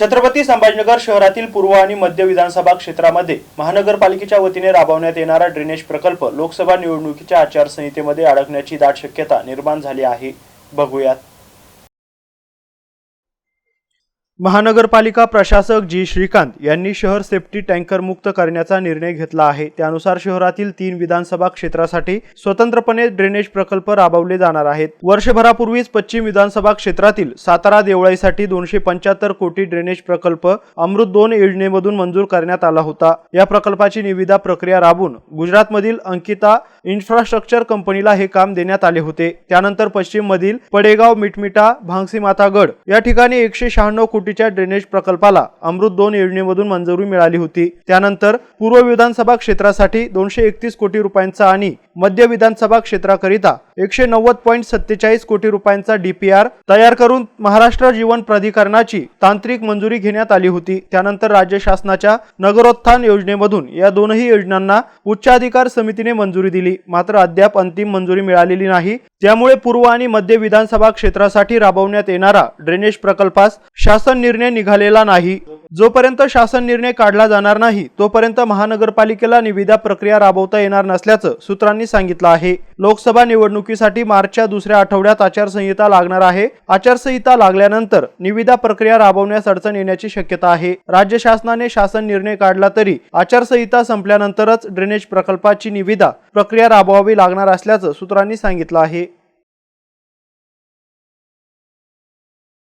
छत्रपती संभाजीनगर शहरातील पूर्व आणि मध्य विधानसभा क्षेत्रामध्ये महानगरपालिकेच्या वतीने राबवण्यात येणारा ड्रेनेज प्रकल्प लोकसभा निवडणुकीच्या आचारसंहितेमध्ये अडकण्याची दाट शक्यता निर्माण झाली आहे. बघूयात. महानगरपालिका प्रशासक जी. श्रीकांत यांनी शहर सेफ्टी टँकर मुक्त करण्याचा निर्णय घेतला आहे. त्यानुसार शहरातील तीन विधानसभा क्षेत्रासाठी स्वतंत्रपणे ड्रेनेज प्रकल्प राबवले जाणार आहेत. वर्षभरापूर्वीच पश्चिम विधानसभा क्षेत्रातील सातारा देवळाईसाठी दोनशे पंच्याहत्तर कोटी ड्रेनेज प्रकल्प अमृत दोन योजनेमधून मंजूर करण्यात आला होता. या प्रकल्पाची निविदा प्रक्रिया राबून गुजरातमधील अंकिता इन्फ्रास्ट्रक्चर कंपनीला हे काम देण्यात आले होते. त्यानंतर पश्चिम मधील पडेगाव मिटमिटा भांगसी मातागड या ठिकाणी एकशे शहाण्णव कोटी कोटीच्या ड्रेनेज प्रकल्पाला अमृत दोन योजनेमधून मंजुरी मिळाली होती. त्यानंतर पूर्व विधानसभा क्षेत्रासाठी दोनशे एकतीस कोटी रुपयांचा आणि मध्य विधानसभा क्षेत्राकरिता एकशे नव्वद पॉईंट सत्तेचाळीस कोटी रुपयांचा डीपीआर तयार करून महाराष्ट्र जीवन प्राधिकरणाची तांत्रिक मंजुरी घेण्यात आली होती. त्यानंतर राज्य शासनाच्या नगरोत्थान योजनेमधून या दोनही योजनांना उच्चाधिकार समितीने मंजुरी दिली. मात्र अद्याप अंतिम मंजुरी मिळालेली नाही. त्यामुळे पूर्व आणि मध्य विधानसभा क्षेत्रासाठी राबवण्यात येणारा ड्रेनेज प्रकल्पास शासन शासन निर्णय निघालेला नाही. जोपर्यंत शासन निर्णय काढला जाणार नाही तोपर्यंत महानगरपालिकेला निविदा प्रक्रिया राबवता येणार नसल्याचं सूत्रांनी सांगितलं आहे. लोकसभा निवडणुकीसाठी मार्चच्या दुसऱ्या आठवड्यात आचारसंहिता लागणार आहे. आचारसंहिता लागल्यानंतर निविदा प्रक्रिया राबवण्यास अडचण येण्याची शक्यता आहे. राज्य शासनाने शासन निर्णय काढला तरी आचारसंहिता संपल्यानंतरच ड्रेनेज प्रकल्पाची निविदा प्रक्रिया राबवावी लागणार असल्याचं सूत्रांनी सांगितलं आहे.